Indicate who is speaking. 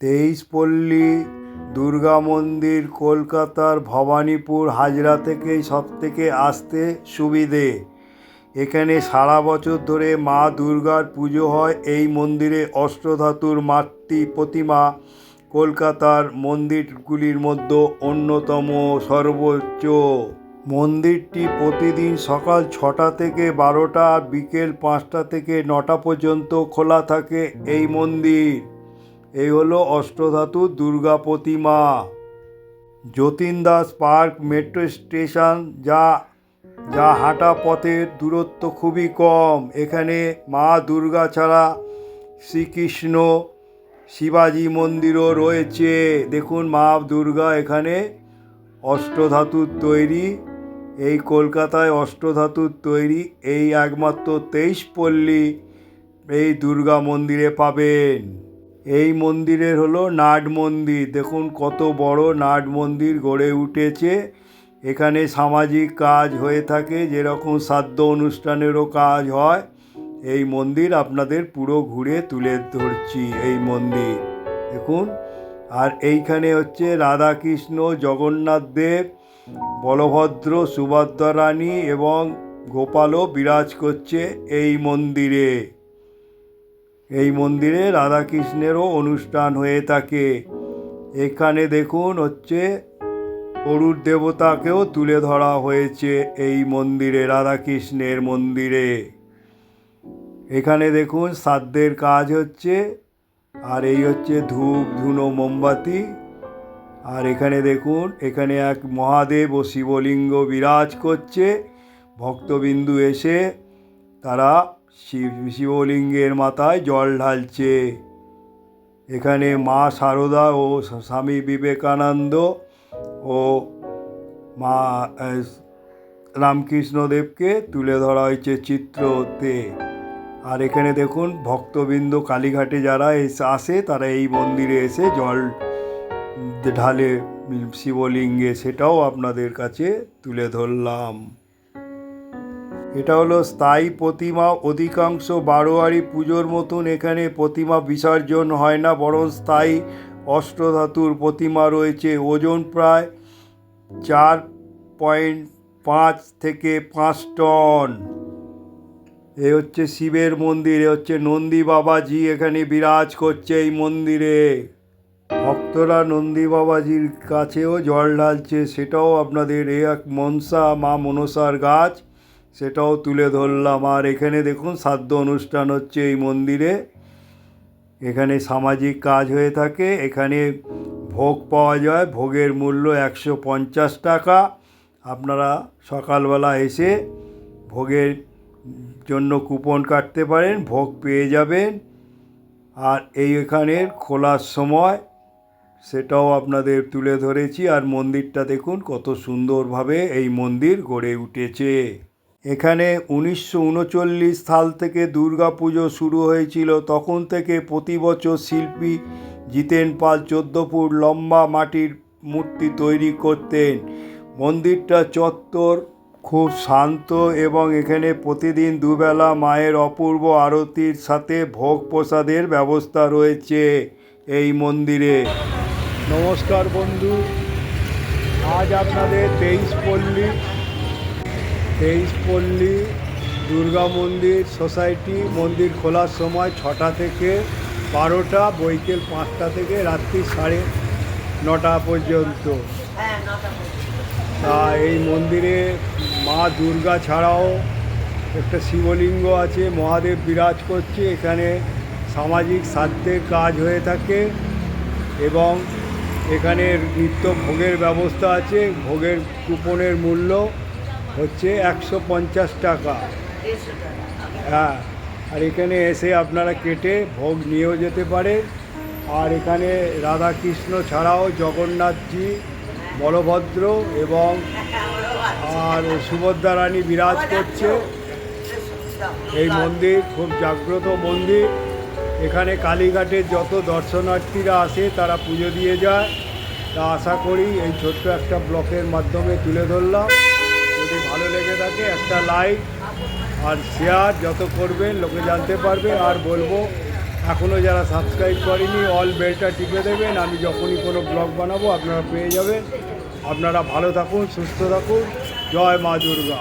Speaker 1: তেইশপল্লী দুর্গা মন্দির, কলকাতার ভবানীপুর, হাজরা থেকেই সব থেকে আসতে সুবিধে। এখানে সারা বছর ধরে মা দুর্গার পুজো হয়। এই মন্দিরে অষ্টধাতুর মাতৃ প্রতিমা কলকাতার মন্দিরগুলির মধ্যে অন্যতম সর্বোচ্চ। মন্দিরটি প্রতিদিন সকাল ছটা থেকে বারোটা, বিকেল পাঁচটা থেকে নটা পর্যন্ত খোলা থাকে এই মন্দির। এই হলো অষ্টধাতুর দুর্গা প্রতিমা। Jatin Das park metro station যা যা হাঁটা পথের দূরত্ব খুবই কম। এখানে মা দুর্গা ছাড়া শ্রীকৃষ্ণ, শিবাজি মন্দিরও রয়েছে। দেখুন মা দুর্গা এখানে অষ্টধাতুর তৈরি। এই কলকাতায় অষ্টধাতুর তৈরি। এই একমাত্র তেইশ পল্লী এই দুর্গা মন্দিরে পাবেন। এই মন্দিরের হলো নাট মন্দির। দেখুন কত বড় নাট মন্দির গড়ে উঠেছে। এখানে সামাজিক কাজ হয়ে থাকে, যেরকম শ্রাদ্ধ অনুষ্ঠানেরও কাজ হয়। এই মন্দির আপনাদের পুরো ঘুরে তুলে ধরছি, এই মন্দির। দেখুন, আর এইখানে হচ্ছে রাধাকৃষ্ণ, জগন্নাথ দেব, বলভদ্র, সুভদ্রা রানী এবং গোপালও বিরাজ করছে এই মন্দিরে। এই মন্দিরে রাধাকৃষ্ণেরও অনুষ্ঠান হয়ে থাকে। এখানে দেখুন হচ্ছে গরুর দেবতাকেও তুলে ধরা হয়েছে এই মন্দিরে, রাধাকৃষ্ণের মন্দিরে। এখানে দেখুন শ্রাদ্ধের কাজ হচ্ছে, আর এই হচ্ছে ধূপ, ধুনো, মোমবাতি। আর এখানে দেখুন, এখানে এক মহাদেব ও শিবলিঙ্গ বিরাজ করছে। ভক্তবিন্দু এসে তারা শিব, শিবলিঙ্গের মাথায় জল ঢালছে। এখানে মা সারদা ও স্বামী বিবেকানন্দ ও মা রামকৃষ্ণদেবকে তুলে ধরা হয়েছে চিত্রতে। আর এখানে দেখুন, ভক্তবৃন্দ কালীঘাটে যারা এসে, আসে, তারা এই মন্দিরে এসে জল ঢালে শিবলিঙ্গে, সেটাও আপনাদের কাছে তুলে ধরলাম। এটা হলো স্থায়ী প্রতিমা, অধিকাংশ বারোয়ারি পুজোর মতন এখানে প্রতিমা বিসর্জন হয় না, বরং স্থায়ী অষ্টধাতুর প্রতিমা রয়েছে। ওজন প্রায় চার পয়েন্ট পাঁচ থেকে পাঁচ টন। এ হচ্ছে শিবের মন্দির, এ হচ্ছে নন্দী বাবাজি এখানে বিরাজ করছে এই মন্দিরে। ভক্তরা নন্দী বাবাজির কাছেও জল ঢালছে, সেটাও আপনাদের এ এক মনসা মা মনসার গাছ। সেটাও তুলে ধরলাম। আর এখানে দেখুন শ্রাদ্ধ অনুষ্ঠান হচ্ছে এই মন্দিরে। এখানে সামাজিক কাজ হয়ে থাকে। এখানে ভোগ পাওয়া যায়। ভোগের মূল্য একশো পঞ্চাশ টাকা। আপনারা সকালবেলা এসে ভোগের জন্য কুপন কাটতে পারেন, ভোগ পেয়ে যাবেন। আর এই এখানের খোলার সময় সেটাও আপনাদের তুলে ধরেছি। আর মন্দিরটা দেখুন, কত সুন্দরভাবে এই মন্দির গড়ে উঠেছে। এখানে উনিশশো উনচল্লিশ সাল থেকে দুর্গা পুজো শুরু হয়েছিল। তখন থেকে প্রতি বছর শিল্পী জিতেন পাল চোদ্দ ফুট লম্বা মাটির মূর্তি তৈরি করতেন। মন্দিরটা চত্বর, খুব শান্ত এবং এখানে প্রতিদিন দুবেলা মায়ের অপূর্ব আরতির সাথে ভোগ প্রসাদের ব্যবস্থা রয়েছে এই মন্দিরে। নমস্কার বন্ধু, আজ আপনাদের তেইশ পল্লী তেইশ পল্লী দুর্গা মন্দির সোসাইটি মন্দির খোলার সময় ছটা থেকে বারোটা, বৈকেল পাঁচটা থেকে রাত্রি সাড়ে নটা পর্যন্ত। তা এই মন্দিরে মা দুর্গা ছাড়াও একটা শিবলিঙ্গ আছে, মহাদেব বিরাজ করছে, এখানে সামাজিক শ্রাদ্ধের কাজ হয়ে থাকে এবং এখানে নিত্য ভোগের ব্যবস্থা আছে, ভোগের কুপনের মূল্য হচ্ছে একশো পঞ্চাশ টাকা। হ্যাঁ আর এখানে এসে আপনারা কেটে ভোগ নিয়েও যেতে পারে। আর এখানে রাধাকৃষ্ণ ছাড়াও জগন্নাথজি, বলভদ্র এবং আর সুভদ্রা রানী বিরাজ করছে। এই মন্দির খুব জাগ্রত মন্দির। এখানে কালীঘাটের যত দর্শনার্থীরা আসে তারা পুজো দিয়ে যায়। তা আশা করি এই ছোট্ট একটা ব্লকের মাধ্যমে তুলে ধরলাম। ভালো লেগে থাকে, একটা লাইক আর শেয়ার যত করবেন, লোকে জানতে পারবে। আর বলব এখনও যারা সাবস্ক্রাইব করেনি অল বেলটা টিপে দেবেন। আমি যখনই কোনো ব্লগ বানাবো, আপনারা পেয়ে যাবেন। আপনারা ভালো থাকুন, সুস্থ থাকুন। জয় মা দুর্গা।